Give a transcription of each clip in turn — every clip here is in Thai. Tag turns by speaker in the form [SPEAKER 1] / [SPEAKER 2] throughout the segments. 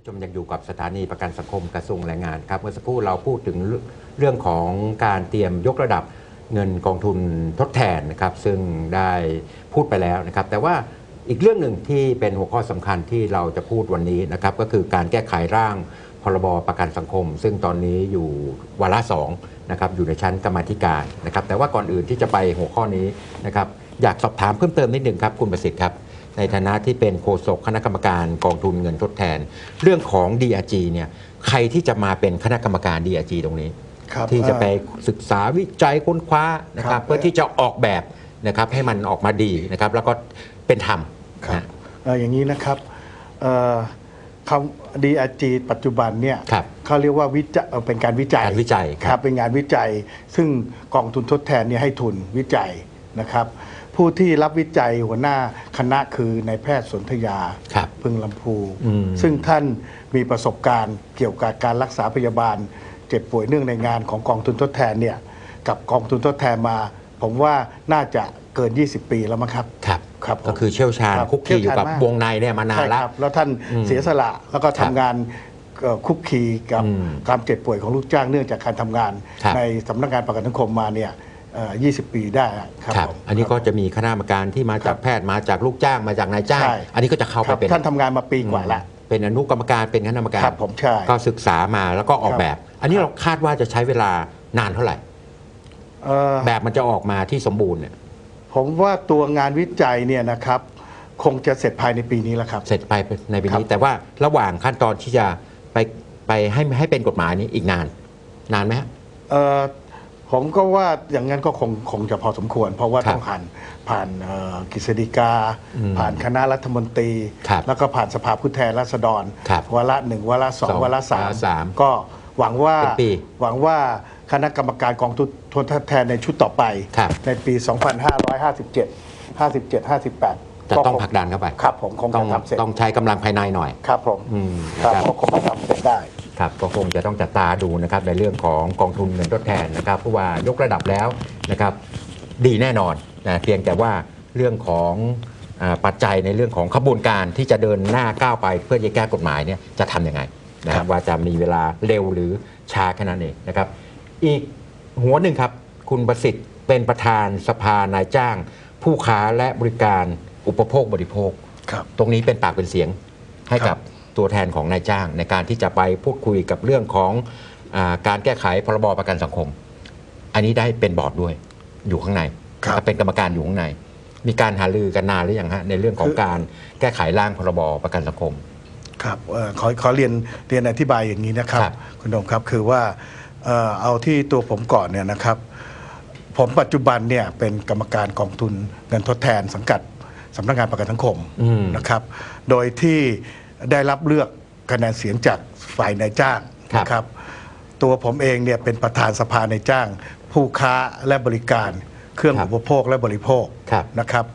[SPEAKER 1] ผู้ชมยังอยู่กับสถานีประกันสังคมกระทรวงแรงงานครับเมื่อสักครู่เราพูดถึงเรื่องของการเตรียมยกระดับเงินกองทุนทดแทนนะครับ ซึ่งได้พูดไปแล้วนะครับ แต่ว่าอีกเรื่องหนึ่งที่เป็นหัวข้อสำคัญที่เราจะพูดวันนี้นะครับ ก็คือการแก้ไขร่างพรบประกันสังคม ซึ่งตอนนี้อยู่วาระสองนะครับอยู่ในชั้นกรรมธิการนะครับ แต่ว่าก่อนอื่นที่จะไปหัวข้อนี้นะครับ อยากสอบถามเพิ่มเติมนิดหนึ่งครับคุณประสิทธิ์ครับ ในฐานะที่เป็นโฆษกคณะกรรมการกองทุนเงินทดแทน เรื่องของ DRG เนี่ยใครที่จะมาเป็นคณะกรรมการ DRG ตรงนี้
[SPEAKER 2] ครับ
[SPEAKER 1] ที่จะไป
[SPEAKER 2] เอ่อ
[SPEAKER 1] ศึกษาวิจัยค้นคว้านะค
[SPEAKER 2] ครั
[SPEAKER 1] รับบเพื่อที่จะออกแบบนะครับให้มันออกมาดีนะครับแล้วก็เป็นธรรม
[SPEAKER 2] ครับ
[SPEAKER 1] นะ
[SPEAKER 2] เอ่ออย่างนี้นะครับเอ่อคำ DRG ปัจจุบันเนี่ย
[SPEAKER 1] ครับ
[SPEAKER 2] เขาเรียกว่าวิจัยเอ่อเป็นการวิจัย
[SPEAKER 1] การวิจัยครับ
[SPEAKER 2] ครับเป็นงานวิจัย ซึ่งกองทุนทดแทนเนี่ยให้ทุนวิจัยนะครับ ผู้ที่รับวิจัยหัวหน้าคณะคือนายแพทย์สนธยา
[SPEAKER 1] ครับ
[SPEAKER 2] พึงลำพู
[SPEAKER 1] อืม
[SPEAKER 2] ซึ่งท่านมีประสบการณ์เกี่ยวกับการรักษาพยาบาล เจ็บป่วยเนื่องในงานของกองทุนทดแทนเนี่ยกับกองทุนทดแทนมา ผมว่าน่าจะเกิน 20 ปีแล้วมั้งครับ
[SPEAKER 1] ครับ
[SPEAKER 2] ครับผม
[SPEAKER 1] ก็คือเชี่ยวชาญ
[SPEAKER 2] รับ
[SPEAKER 1] คุกคีอยู่กับ
[SPEAKER 2] เชี่ยวชาญม
[SPEAKER 1] วงในเนี่ยมานาน
[SPEAKER 2] ใช่
[SPEAKER 1] แล้ว
[SPEAKER 2] ครับแล้วท่าน
[SPEAKER 1] อืม
[SPEAKER 2] เสียสละแล้วก็
[SPEAKER 1] ครั
[SPEAKER 2] ทำ
[SPEAKER 1] บ
[SPEAKER 2] งานเอ่อคุกคีกับ
[SPEAKER 1] อืม
[SPEAKER 2] ความเจ็บป่วยของลูกจ้างเนื่องจากการทำงาน
[SPEAKER 1] ครับ
[SPEAKER 2] ในสำนักงานประกันสังคมมาเนี่ยเอ่อ 20 ปีได้ครับ
[SPEAKER 1] ครับ
[SPEAKER 2] ผม
[SPEAKER 1] อันนี้ก็จะมีคณะกรรมการที่มาจากแพทย์มาจากลูกจ้างมาจากนายจ้าง
[SPEAKER 2] ใช่
[SPEAKER 1] อันนี้ก็จะเข้า
[SPEAKER 2] ค
[SPEAKER 1] ไป
[SPEAKER 2] รับ
[SPEAKER 1] เป็น
[SPEAKER 2] ท่านทำงานมาปีกว่าละ
[SPEAKER 1] เป็นอนุกรรมการเป็นคณะกรรมการ
[SPEAKER 2] ครับผมใช่
[SPEAKER 1] ก็ศึกษามาแล้วก็ออก
[SPEAKER 2] ครับ
[SPEAKER 1] แบบ อันนี้
[SPEAKER 2] ครับ
[SPEAKER 1] เราคาดว่าจะใช้เวลานานเท่าไหร่
[SPEAKER 2] เอ่อ
[SPEAKER 1] แบบมันจะออกมาที่สมบูรณ์เนี่ย
[SPEAKER 2] ผมว่าตัวงานวิจัยเนี่ยนะครับคงจะเสร็จภายในปีนี้แหละครับ
[SPEAKER 1] เสร็จไปในปีนี้
[SPEAKER 2] ครับ
[SPEAKER 1] แต่ว่าระหว่างขั้นตอนที่จะไปไปให้ให้เป็นกฎหมายนี้อีกนาน นานไหมฮะ
[SPEAKER 2] เอ่อ ผมก็ว่าอย่างนั้นก็คงคงจะพอสมควร เพราะว่า
[SPEAKER 1] ครับ
[SPEAKER 2] ต้องผ่านผ่านเอ่อกฤษฎีกา
[SPEAKER 1] อืม
[SPEAKER 2] ผ่านคณะรัฐมนตรี
[SPEAKER 1] ครับ
[SPEAKER 2] แล้วก็ผ่านสภาผู้แทนราษฎร
[SPEAKER 1] ครับ
[SPEAKER 2] วาระหนึ่งวาระสอง
[SPEAKER 1] สอง
[SPEAKER 2] วาระสาม
[SPEAKER 1] วาระสาม
[SPEAKER 2] ก็หวังว่า
[SPEAKER 1] เป็นปี
[SPEAKER 2] หวังว่าคณะกรรมการกองทุนทนทดแทนในชุดต่อไป
[SPEAKER 1] ครับ
[SPEAKER 2] ในปี 2557 57 58
[SPEAKER 1] จะต้อง
[SPEAKER 2] ค
[SPEAKER 1] ผลักดันเข้าไป
[SPEAKER 2] ครับผมคง
[SPEAKER 1] ต้
[SPEAKER 2] จะ
[SPEAKER 1] อง
[SPEAKER 2] ทำเสร็จ
[SPEAKER 1] ต้องใช้กำลังภายในหน่อย
[SPEAKER 2] ครับผม
[SPEAKER 1] อืม
[SPEAKER 2] ครับ
[SPEAKER 1] นะครับ
[SPEAKER 2] ก็คงจะทำเสร็จได้
[SPEAKER 1] ครับก็คงจะต้องจับตาดูนะครับในเรื่องของกองทุนเงินทดแทนนะครับเพราะว่ายกระดับแล้วนะครับดีแน่นอนนะเพียงแต่ว่าเรื่องของอาปัจจัยในเรื่องของขบวนการที่จะเดินหน้าก้าวไปเพื่อจะแก้กฎหมายเนี่ยจะทำยังไงนะค
[SPEAKER 2] ครั
[SPEAKER 1] รับบว่าจะมีเวลาเร็วหรือช้าแค่นั้นเองนะครับ อีกหัวหนึ่งครับ คุณประสิทธิ์เป็นประธานสภานายจ้าง ผู้ค้าและบริการอุปโภคบริโภค
[SPEAKER 2] ครับ
[SPEAKER 1] ตรงนี้เป็นปากเป็นเสียงให้
[SPEAKER 2] ครั
[SPEAKER 1] กับบ ตัวแทนของนายจ้าง ในการที่จะไปพูดคุยกับเรื่องของอาการแก้ไขพรบประกันสังคม อันนี้ได้เป็นบอร์ดด้วยอยู่ข้างใน
[SPEAKER 2] ครับ
[SPEAKER 1] เป็นกรรมการอยู่ข้างใน มีการหารือกันนานหรือยังฮะในเรื่องของ
[SPEAKER 2] คือ
[SPEAKER 1] การแก้ไขร่างพรบประกันสังคม
[SPEAKER 2] ครับเอ่อขอขอเรียนเรียนอธิบายอย่างนี้นะครับ
[SPEAKER 1] ครับ
[SPEAKER 2] คุณโดมครับคือว่าเอ่อเอาที่ตัวผมก่อนเนี่ยนะครับ ผมปัจจุบันเนี่ยเป็นกรรมการกองทุนเงินทดแทนสังกัดสำนักงานประกันสังคม
[SPEAKER 1] อืม
[SPEAKER 2] นะครับ โดยที่ ได้รับเลือกคะแนนเสียงจากฝ่ายนายจ้าง
[SPEAKER 1] ครับ
[SPEAKER 2] นะครับ ตัวผมเองเนี่ยเป็นประธานสภานายจ้าง ผู้ค้าและบริการ เครื่อง
[SPEAKER 1] ครับ
[SPEAKER 2] อุปโภคและบริโภค
[SPEAKER 1] ครับ
[SPEAKER 2] นะครับ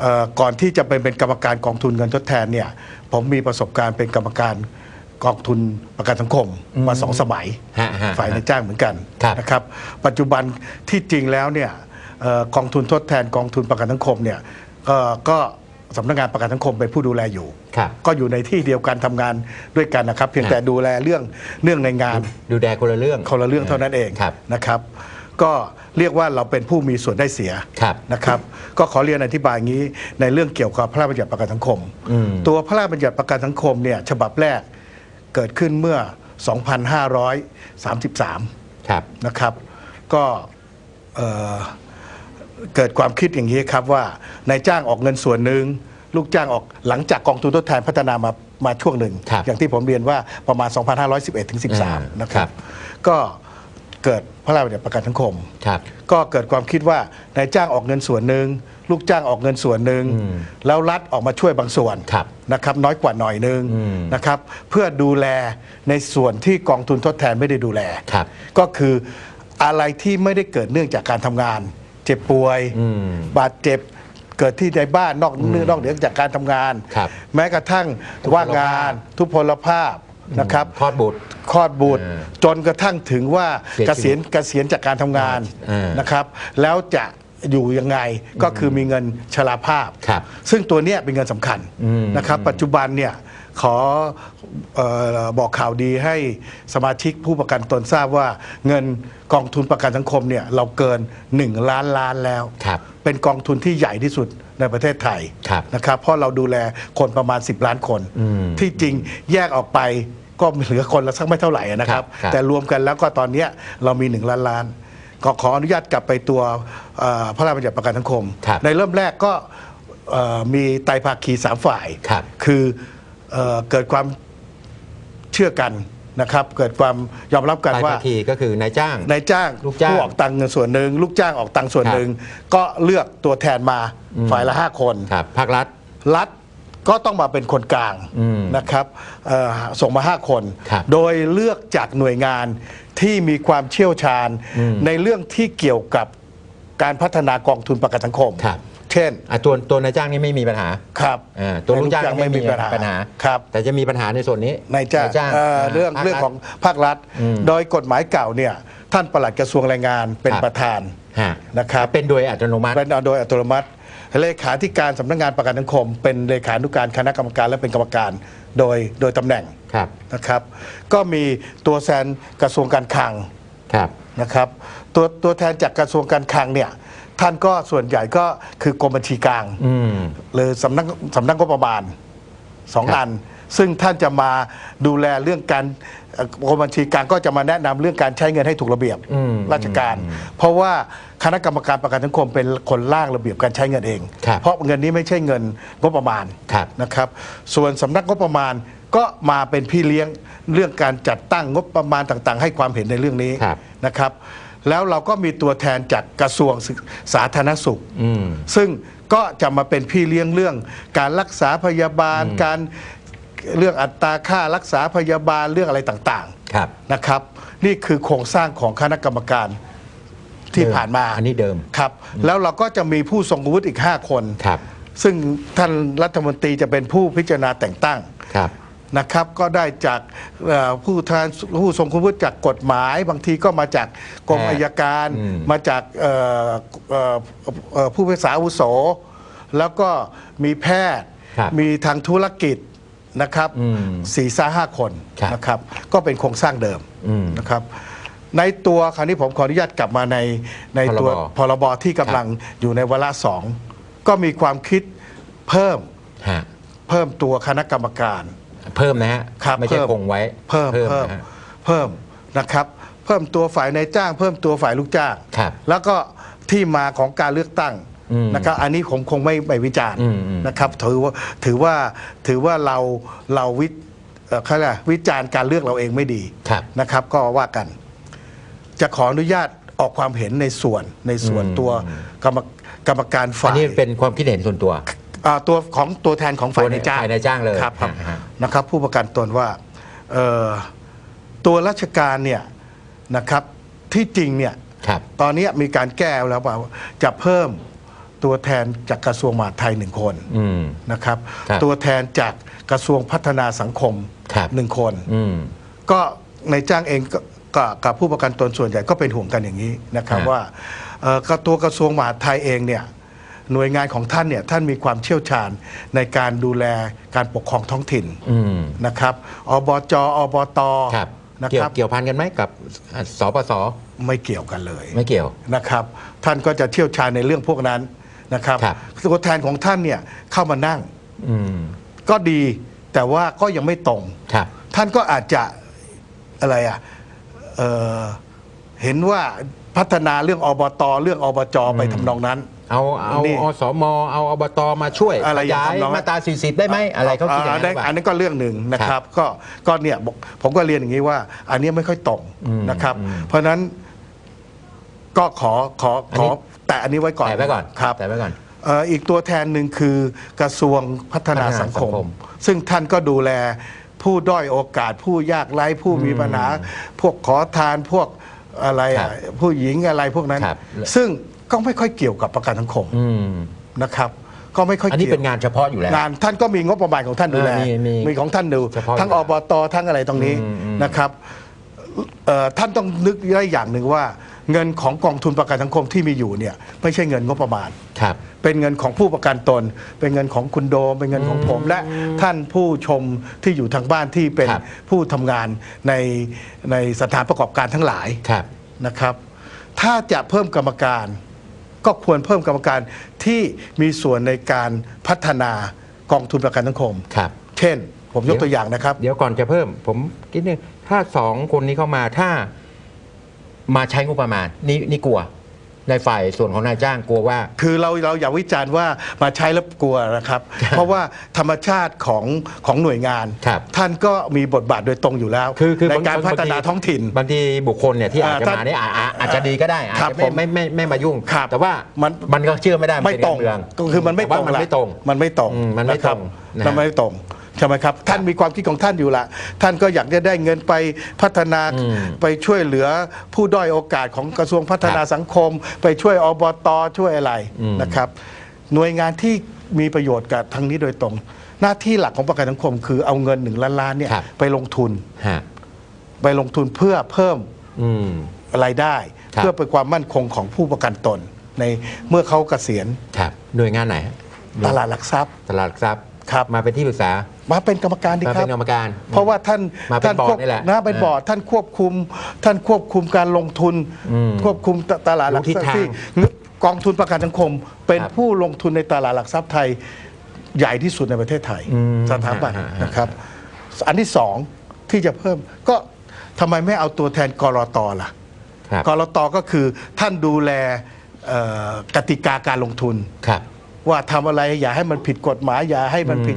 [SPEAKER 2] เอ่อก่อนที่จะไปเป็นกรรมการกองทุนเงินทดแทนเนี่ยผมมีประสบการณ์เป็นกรรมการกองทุนประกันสังคมมาสองสมัย
[SPEAKER 1] ฮะฮะ
[SPEAKER 2] ฝ่ายในจ้างเหมือนกัน
[SPEAKER 1] ครับ
[SPEAKER 2] นะครับ ปัจจุบันที่จริงแล้วเนี่ยเอ่อกองทุนทดแทนกองทุนประกันสังคมเนี่ยเอ่อก็ สำนักงานประกันสังคมเป็นผู้ดูแลอยู่
[SPEAKER 1] ครับ
[SPEAKER 2] ก็อยู่ในที่เดียวกันทำงานด้วยกันนะครับ เพียง
[SPEAKER 1] ครับ
[SPEAKER 2] แต่ดูแลเรื่องเรื่องในงาน
[SPEAKER 1] ดูแลคนละเรื่อง
[SPEAKER 2] คนละเรื่องเท่านั้นเอง
[SPEAKER 1] ครับ
[SPEAKER 2] นะครับ ก็เรียกว่าเราเป็นผู้มีส่วนได้เสีย
[SPEAKER 1] ครับ
[SPEAKER 2] นะครับ ก็ขอเรียนอธิบายอย่างนี้ในเรื่องเกี่ยวกับพระราชบัญญัติประกันสังคม
[SPEAKER 1] อืม
[SPEAKER 2] ตัวพระราชบัญญัติประกันสังคมเนี่ยฉบับแรกเกิดขึ้นเมื่อ 2533
[SPEAKER 1] ครับ
[SPEAKER 2] นะครับก็เอ่อ เกิดความคิดอย่างนี้ครับว่านายจ้างออกเงินส่วนหนึ่งลูกจ้างออกหลังจากกองทุนทดแทนพัฒนามามาช่วงหนึ่ง
[SPEAKER 1] ครับ
[SPEAKER 2] อย่างที่ผมเรียนว่าประมาณ 2511 ถึง
[SPEAKER 1] อ่า
[SPEAKER 2] 13 นะค
[SPEAKER 1] ครั
[SPEAKER 2] รับ
[SPEAKER 1] บ
[SPEAKER 2] ก็เกิดพระราชบัญญัติประกันสังคม
[SPEAKER 1] ครับ
[SPEAKER 2] ก็เกิดความคิดว่านายจ้างออกเงินส่วนหนึ่ง ลูกจ้างออกเงินส่วนหนึ่ง
[SPEAKER 1] อืม
[SPEAKER 2] แล้วรัฐออกมาช่วยบางส่วน
[SPEAKER 1] ครับ
[SPEAKER 2] นะครับ น้อยกว่าหน่อยหนึง
[SPEAKER 1] อืม
[SPEAKER 2] นะครับเพื่อดูแลในส่วนที่กองทุนทดแทนไม่ได้ดูแล
[SPEAKER 1] ครับ
[SPEAKER 2] ก็คืออะไรที่ไม่ได้เกิดเนื่องจากการทำงาน เจ็บป่วย
[SPEAKER 1] อืม
[SPEAKER 2] บาดเจ็บเกิดที่ในบ้านนอกเนื่องนอกเหนือจากการทำงาน
[SPEAKER 1] ครับ
[SPEAKER 2] แม้กระทั่ง
[SPEAKER 1] ทุพพลภาพ
[SPEAKER 2] ว่างงานทุพพลภาพนะครับ
[SPEAKER 1] คลอดบุตร
[SPEAKER 2] คลอดบุตร
[SPEAKER 1] เออ
[SPEAKER 2] จนกระทั่งถึงว่า
[SPEAKER 1] เสีย
[SPEAKER 2] เก
[SPEAKER 1] ชี
[SPEAKER 2] ษี
[SPEAKER 1] วิ
[SPEAKER 2] ย
[SPEAKER 1] ต
[SPEAKER 2] ณเกษียณจากการทำงาน
[SPEAKER 1] เออ
[SPEAKER 2] นะครับ แล้วจะอยู่ยังไงก็คือมีเงินชราภาพ
[SPEAKER 1] ครับ
[SPEAKER 2] ซึ่งตัวเนี้ยเป็นเงินสำคัญ
[SPEAKER 1] อืม
[SPEAKER 2] นะครับ ปัจจุบันเนี่ย ขอเออบอกข่าวดีให้สมาชิกผู้ประกันตนทราบว่าเงินกองทุนประกันสังคมเนี่ยเราเกิน 1 ล้านล้านแล้ว
[SPEAKER 1] ครับ
[SPEAKER 2] เป็นกองทุนที่ใหญ่ที่สุดในประเทศไทย
[SPEAKER 1] ครับ
[SPEAKER 2] นะครับเพราะเราดูแลคนประมาณ 10 ล้านคน
[SPEAKER 1] อืม
[SPEAKER 2] ที่จริงแยกออกไปก็เหลือคนละสักไม่เท่าไหร่นะครับ
[SPEAKER 1] ครับครับ
[SPEAKER 2] แต่รวมกันแล้วก็ตอนเนี้ยเรามี 1 ล้านล้าน ก็ขออนุญาตกลับไปตัวเอ่อพระราชบัญญัติประกันสังคม
[SPEAKER 1] ครับ
[SPEAKER 2] ในเริ่มแรกก็เอ่อมีไตรภาคีสามฝ่าย
[SPEAKER 1] ครับ
[SPEAKER 2] คือ เอ่อเกิดความเชื่อกันนะครับ เกิดความยอมรับกัน
[SPEAKER 1] ไตร
[SPEAKER 2] ว่า
[SPEAKER 1] ภาคีก็คือนายจ้าง
[SPEAKER 2] นายจ้าง
[SPEAKER 1] ลูกจ้าง
[SPEAKER 2] ผู้ออกตังค์เงินส่วนหนึ่งลูกจ้างออกตังค์ส่วน
[SPEAKER 1] ครับ
[SPEAKER 2] หนึ่งก็เลือกตัวแทนมา
[SPEAKER 1] อืม
[SPEAKER 2] ฝ่ายละห้าคน
[SPEAKER 1] ครับภาครัฐ
[SPEAKER 2] รัฐก็ต้องมาเป็นคนกลาง
[SPEAKER 1] อืม
[SPEAKER 2] นะครับเอ่อส่งมา5คน
[SPEAKER 1] ครับ
[SPEAKER 2] โดยเลือกจากหน่วยงานที่มีความเชี่ยวชาญ
[SPEAKER 1] อืม
[SPEAKER 2] ในเรื่องที่เกี่ยวกับการพัฒนากองทุนประกันสังคม
[SPEAKER 1] ครับ
[SPEAKER 2] เช่น
[SPEAKER 1] อะตัวตัวนายจ้างนี่ไม่มีปัญหา
[SPEAKER 2] ครับ
[SPEAKER 1] อ่าตัวลูกจ้าง
[SPEAKER 2] ไม่มีปัญหา
[SPEAKER 1] ปัญหา
[SPEAKER 2] ครับ
[SPEAKER 1] แต่จะมีปัญหาในส่วนนี้
[SPEAKER 2] นายจ้างเอ่อเรื่อง
[SPEAKER 1] ภาค
[SPEAKER 2] เรื่องของภาครัฐ
[SPEAKER 1] อืม
[SPEAKER 2] โดยกฎหมายเก่าเนี่ยท่านปลัดกระทรวงแรงงานเป็น
[SPEAKER 1] ครับ
[SPEAKER 2] ประธาน
[SPEAKER 1] ฮะ
[SPEAKER 2] นะครับ
[SPEAKER 1] เป็นโดยอัตโนมัติ
[SPEAKER 2] เป็นโดยอัตโนมัติเลขาธิการสำนักงานประกันสังคม เป็นเลขานุการคณะกรรมการและเป็นกรรมการโดยโดยตำแหน่ง
[SPEAKER 1] ครับ
[SPEAKER 2] นะครับ ก็มีตัวแทนกระทรวงการคลัง
[SPEAKER 1] ครับ
[SPEAKER 2] นะครับ ตัวตัวแทนจากกระทรวงการคลังเนี่ย ท่านก็ส่วนใหญ่ก็คือกรมบัญชีกลาง
[SPEAKER 1] อืม
[SPEAKER 2] หรือสำนักสำนักงบประมาณสอง
[SPEAKER 1] ครับ
[SPEAKER 2] อัน ซึ่งท่านจะมาดูแลเรื่องการเอ่อกรมบัญชีกลางก็จะมาแนะนำเรื่องการใช้เงินให้ถูกระเบียบ
[SPEAKER 1] อืม
[SPEAKER 2] ราชการ เพราะว่าคณะกรรมการประกันสังคมเป็นคนร่างระเบียบการใช้เงินเอง
[SPEAKER 1] ครับ
[SPEAKER 2] เพราะเงินนี้ไม่ใช่เงินงบประมาณ
[SPEAKER 1] ครับ
[SPEAKER 2] นะครับ ส่วนสำนักงบประมาณก็มาเป็นพี่เลี้ยงเรื่องการจัดตั้งงบประมาณต่างๆ ให้ความเห็นในเรื่องนี้
[SPEAKER 1] ครับ
[SPEAKER 2] นะครับ แล้วเราก็มีตัวแทนจากกระทรวงศึกสาธารณสุข
[SPEAKER 1] อืม
[SPEAKER 2] ซึ่งก็จะมาเป็นพี่เลี้ยงเรื่อง การรักษาพยาบาล การเรื่องอัตราค่ารักษาพยาบาลเรื่องอะไรต่าง
[SPEAKER 1] ครับ
[SPEAKER 2] ๆนะครับ นี่คือโครงสร้างของคณะกรรมการที่
[SPEAKER 1] เดิม
[SPEAKER 2] ผ่านมา
[SPEAKER 1] อันนี้เดิม
[SPEAKER 2] ครับ แล้วเราก็จะมีผู้ทรงวุฒิอีก 5 คน
[SPEAKER 1] ครับ
[SPEAKER 2] ซึ่งท่านรัฐมนตรีจะเป็นผู้พิจารณาแต่งตั้ง
[SPEAKER 1] ครับ
[SPEAKER 2] นะครับก็ได้จากเอ่อผู้แทนผู้ทรงคุณวุฒิจากกฎหมาย บางทีก็มาจากกรม
[SPEAKER 1] แพทย์
[SPEAKER 2] อัยการ
[SPEAKER 1] อืม
[SPEAKER 2] มาจากเอ่อเอ่อเอ่อผู้พิพากษาอาวุโส แล้วก็มีแพทย์
[SPEAKER 1] ครับ
[SPEAKER 2] มีทางธุรกิจนะครับ
[SPEAKER 1] อืม
[SPEAKER 2] สี่ซ่าห้าคน
[SPEAKER 1] ครับ
[SPEAKER 2] นะครับ ก็เป็นโครงสร้างเดิม
[SPEAKER 1] อืม
[SPEAKER 2] นะครับ ในตัวคราวนี้ผมขออนุญาตกลับมาในในตัว
[SPEAKER 1] พรบ
[SPEAKER 2] พรบที่กำลังอยู่ในวาระสองก็มีความคิดเพิ่ม
[SPEAKER 1] ฮะ
[SPEAKER 2] เพิ่มตัวคณะกรรมการ
[SPEAKER 1] เพิ่มนะฮะ
[SPEAKER 2] ครับ
[SPEAKER 1] ไม่ใช่
[SPEAKER 2] เพิ่ม
[SPEAKER 1] คงไว้
[SPEAKER 2] เพิ่มเพิ่ม
[SPEAKER 1] นะฮะ
[SPEAKER 2] เพิ่มนะครับ เพิ่มตัวฝ่ายนายจ้าง เพิ่มตัวฝ่ายลูกจ้าง
[SPEAKER 1] ครับ
[SPEAKER 2] แล้วก็ที่มาของการเลือกตั้ง
[SPEAKER 1] อืม
[SPEAKER 2] นะครับ อันนี้ผมคงไม่ไม่วิจารณ์
[SPEAKER 1] อืมอืม
[SPEAKER 2] นะครับถือว่าถือว่าถือว่าเราเราวิเอ่อเขาเรียกอะไรวิจารณ์การเลือกเราเองไม่ดี
[SPEAKER 1] ครับ
[SPEAKER 2] นะครับ ก็ว่ากัน จะขออนุญาตออกความเห็นในส่วนในส่วน
[SPEAKER 1] อืม
[SPEAKER 2] ตัวกรรมกรรมการ
[SPEAKER 1] อั
[SPEAKER 2] ฝ่านย
[SPEAKER 1] นี้เป็นความคิดเห็นส่วนตัว
[SPEAKER 2] อ่าตัวของตัวแทนของฝ่ายนายจ้าง
[SPEAKER 1] ฝ่ายนายจ้างเลย
[SPEAKER 2] ครับครับ
[SPEAKER 1] ฮะฮะ
[SPEAKER 2] นะครับ ผู้ประกันตนว่าเอ่อตัวราชการเนี่ยนะครับที่จริงเนี่ย
[SPEAKER 1] ครับ
[SPEAKER 2] ตอนนี้มีการแก้แล้วว่าจะเพิ่มตัวแทนจากกระทรวงมหาดไทยหนึ่งคน
[SPEAKER 1] อืม
[SPEAKER 2] นะครับ
[SPEAKER 1] ครับ
[SPEAKER 2] ตัวแทนจากกระทรวงพัฒนาสังคม
[SPEAKER 1] ครับ
[SPEAKER 2] หนึ่งคน
[SPEAKER 1] อืม
[SPEAKER 2] ก็ในจ้างเองก็ก็กับผู้ประกันตนส่วนใหญ่ก็เป็นห่วงกันอย่างนี้นะครับ
[SPEAKER 1] ฮะ
[SPEAKER 2] ว่าเอ่อกระตัวกระทรวงมหาดไทยเองเนี่ย หน่วยงานของท่านเนี่ยท่านมีความเชี่ยวชาญในการดูแลการปกครองท้องถิ่น
[SPEAKER 1] อืม
[SPEAKER 2] นะครับอบจอบต
[SPEAKER 1] ครับ
[SPEAKER 2] นะ
[SPEAKER 1] เกี่ย
[SPEAKER 2] ควรับ
[SPEAKER 1] เกี่ยวพันกันไหมกับอะสปส
[SPEAKER 2] ไม่เกี่ยวกันเลย
[SPEAKER 1] ไม่เกี่ยว
[SPEAKER 2] นะครับท่านก็จะเชี่ยวชาญในเรื่องพวกนั้นนะครับ
[SPEAKER 1] ครับ
[SPEAKER 2] ตัวแทนของท่านเนี่ยเข้ามานั่ง
[SPEAKER 1] อืม
[SPEAKER 2] ก็ดีแต่ว่าก็ยังไม่ตรง
[SPEAKER 1] ครับ
[SPEAKER 2] ท่านก็อาจจะอะไรอะเอ่อเห็นว่าพัฒนาเรื่องอบตเรื่องอบจไปทำนองนั้น
[SPEAKER 1] เอาเอา
[SPEAKER 2] นี่
[SPEAKER 1] อสมเอาอบตมาช่วย
[SPEAKER 2] อะไรอย่าง
[SPEAKER 1] ขยาย
[SPEAKER 2] ทำนองนั้น
[SPEAKER 1] มาตรา40 ได้ไหมอะไรเขาคิดอย่าง
[SPEAKER 2] อั
[SPEAKER 1] นั้นหรือเป
[SPEAKER 2] อัน
[SPEAKER 1] ล่า
[SPEAKER 2] นั้นก็เรื่องหนึ่งนะครับ ก็ก็เนี่ยบอกผมก็เรียนอย่างนี้ว่า อันนี้ไม่ค่อยตรง
[SPEAKER 1] อืม
[SPEAKER 2] นะครับ
[SPEAKER 1] อืม
[SPEAKER 2] เพราะฉะนั้นก็ขอขอ
[SPEAKER 1] อัน
[SPEAKER 2] ข
[SPEAKER 1] นี้
[SPEAKER 2] อแต่อันนี้ไว้ก่อน
[SPEAKER 1] แต่ไว้ก่อน
[SPEAKER 2] ครับ
[SPEAKER 1] แต่ไว้ก่อน
[SPEAKER 2] เอ่ออีกตัวแทนหนึ่งคือกระทรวงพัฒนาสังคม
[SPEAKER 1] พัฒนาสังคม
[SPEAKER 2] ซึ่งท่านก็ดูแลผู้ด้อยโอกาส ผู้ยากไร้ผู้มีปัญหา พวกขอทานพวกอะไรอะ
[SPEAKER 1] ครับ
[SPEAKER 2] ผู้หญิงอะไรพวกนั้น
[SPEAKER 1] ครับ
[SPEAKER 2] ซึ่ง ก็ไม่ค่อยเกี่ยวกับประกันสังคม
[SPEAKER 1] อืม
[SPEAKER 2] นะครับ ก็ไม่ค่อย
[SPEAKER 1] อันนี้
[SPEAKER 2] เกี่ยว
[SPEAKER 1] เป็นงานเฉพาะอยู่แล้ว
[SPEAKER 2] งานท่านก็มีงบประมาณของท่านดูแล
[SPEAKER 1] เออมีมี
[SPEAKER 2] มีของท่านดู
[SPEAKER 1] เฉพาะ
[SPEAKER 2] ทั้ง
[SPEAKER 1] อยู่
[SPEAKER 2] อบตทั้งอะไรตรงนี้
[SPEAKER 1] อืมอืม
[SPEAKER 2] นะครับเอ่อท่านต้องนึกได้อย่างหนึ่งว่า เงินของกองทุนประกันสังคมที่มีอยู่เนี่ยไม่ใช่เงินงบประมาณ
[SPEAKER 1] ครับ
[SPEAKER 2] เป็นเงินของผู้ประกันตน เป็นเงินของคุณโดม เป็นเงินของผม และท่านผู้ชมที่อยู่ทางบ้านที่เป็น
[SPEAKER 1] ครับ
[SPEAKER 2] ผู้ทำงานในในสถานประกอบการทั้งหลาย
[SPEAKER 1] ครับ
[SPEAKER 2] นะครับ ถ้าจะเพิ่มกรรมการ ก็ควรเพิ่มกรรมการที่มีส่วนในการพัฒนากองทุนประกันสังคม
[SPEAKER 1] ครับ
[SPEAKER 2] เช่น ผมยกตัวอย่างนะครับ
[SPEAKER 1] เดี๋ยวก่อนจะเพิ่ม ผมคิดนึงถ้าสองคนนี้เข้ามาถ้ามาใช้งบประมาณนี่นี่กลัว ในฝ่ายส่วนของนายจ้างกลัวว่า
[SPEAKER 2] คือเราเราอย่าวิจารณ์ว่ามาใช้แล้วกลัวนะครับ เพราะว่าธรรมชาติของของหน่วยงาน
[SPEAKER 1] ครับ
[SPEAKER 2] ท่านก็มีบทบาทโดยตรงอยู่แล้ว
[SPEAKER 1] คือคือ
[SPEAKER 2] ใน
[SPEAKER 1] บาง
[SPEAKER 2] การ
[SPEAKER 1] บาง
[SPEAKER 2] พัฒนา
[SPEAKER 1] บางที
[SPEAKER 2] ท้องถิ่น
[SPEAKER 1] บางทีบุคคลเนี่ยที่อาจจะ
[SPEAKER 2] อ่าท่าน
[SPEAKER 1] มาเนี่ยอาอาอาจจะดีก็ได้อาจ
[SPEAKER 2] ครับ
[SPEAKER 1] จะไม่
[SPEAKER 2] ผม
[SPEAKER 1] ไม่ไม่ไม่มายุ่ง
[SPEAKER 2] ครับ
[SPEAKER 1] แต่ว่า
[SPEAKER 2] มัน
[SPEAKER 1] มันก็เชื่อไม่ได้น
[SPEAKER 2] ไม่
[SPEAKER 1] เป็น
[SPEAKER 2] ตรง
[SPEAKER 1] กาเมือง
[SPEAKER 2] ก็คือมันไม่
[SPEAKER 1] แต่
[SPEAKER 2] ต
[SPEAKER 1] ว่า
[SPEAKER 2] รง
[SPEAKER 1] มัน
[SPEAKER 2] ละ
[SPEAKER 1] ไม่ตรง
[SPEAKER 2] มันไม่ตรง
[SPEAKER 1] อืมมันไม่ะ
[SPEAKER 2] คบ
[SPEAKER 1] ตรงนะฮะ
[SPEAKER 2] มันไม่ตรง ใช่ไหมครับ ท่านมีความคิดของท่านอยู่ละท่านก็อยากจะได้เงินไปพัฒนา
[SPEAKER 1] อืม
[SPEAKER 2] ไปช่วยเหลือผู้ด้อยโอกาสของกระทรวงพัฒนา
[SPEAKER 1] ครับ
[SPEAKER 2] สังคม ไปช่วยอบตช่วยอะไร
[SPEAKER 1] อืม
[SPEAKER 2] นะครับ หน่วยงานที่มีประโยชน์กับทางนี้โดยตรง หน้าที่หลักของประกันสังคม คือเอาเงินหนึ่งล้านล้านเนี่ย
[SPEAKER 1] ครับ
[SPEAKER 2] ไปลงทุน
[SPEAKER 1] ฮะ
[SPEAKER 2] ไปลงทุนเพื่อเพิ่ม
[SPEAKER 1] อืม
[SPEAKER 2] รายได้
[SPEAKER 1] ครับ
[SPEAKER 2] เพื่อเป็นความมั่นคงของผู้ประกันตน ในเมื่อเขาเกษียณ
[SPEAKER 1] ครับหน่วยงานไหนฮะ
[SPEAKER 2] ตลาดหลักทรัพย์
[SPEAKER 1] ตลาดหลักทรัพย์
[SPEAKER 2] ครับ
[SPEAKER 1] มาเป็นที่ปรึกษา
[SPEAKER 2] มาเป็นกรรมการดี
[SPEAKER 1] มา
[SPEAKER 2] ครั
[SPEAKER 1] เป็
[SPEAKER 2] บ
[SPEAKER 1] นกรรมการ
[SPEAKER 2] เพราะว่าท่าน
[SPEAKER 1] มาเป็น
[SPEAKER 2] ท่าน
[SPEAKER 1] บอร์ด
[SPEAKER 2] ควบ
[SPEAKER 1] นี่แหละ
[SPEAKER 2] นะเป็น
[SPEAKER 1] เออ
[SPEAKER 2] บอร์ดท่านควบคุม ท่านควบคุมการลงทุน
[SPEAKER 1] อืม
[SPEAKER 2] ควบคุมตตลาดหลัก
[SPEAKER 1] รู้ทิศ
[SPEAKER 2] ทรัพย์
[SPEAKER 1] ทาง
[SPEAKER 2] ที่กองทุนประกันสังคม เป็น
[SPEAKER 1] ครับ
[SPEAKER 2] ผู้ลงทุนในตลาดหลักทรัพย์ไทยใหญ่ที่สุดในประเทศไทย
[SPEAKER 1] อืม
[SPEAKER 2] สถาบัน
[SPEAKER 1] ฮะฮะ
[SPEAKER 2] นะครับ อันที่สองที่จะเพิ่มก็ทำไมไม่เอาตัวแทนกรตล่ะ
[SPEAKER 1] ครับ
[SPEAKER 2] กรตก็คือท่านดูแลเอ่อกติกาการลงทุน
[SPEAKER 1] ครับ
[SPEAKER 2] ว่าทำอะไรอย่าให้มันผิดกฎหมายอย่าให้มันผิด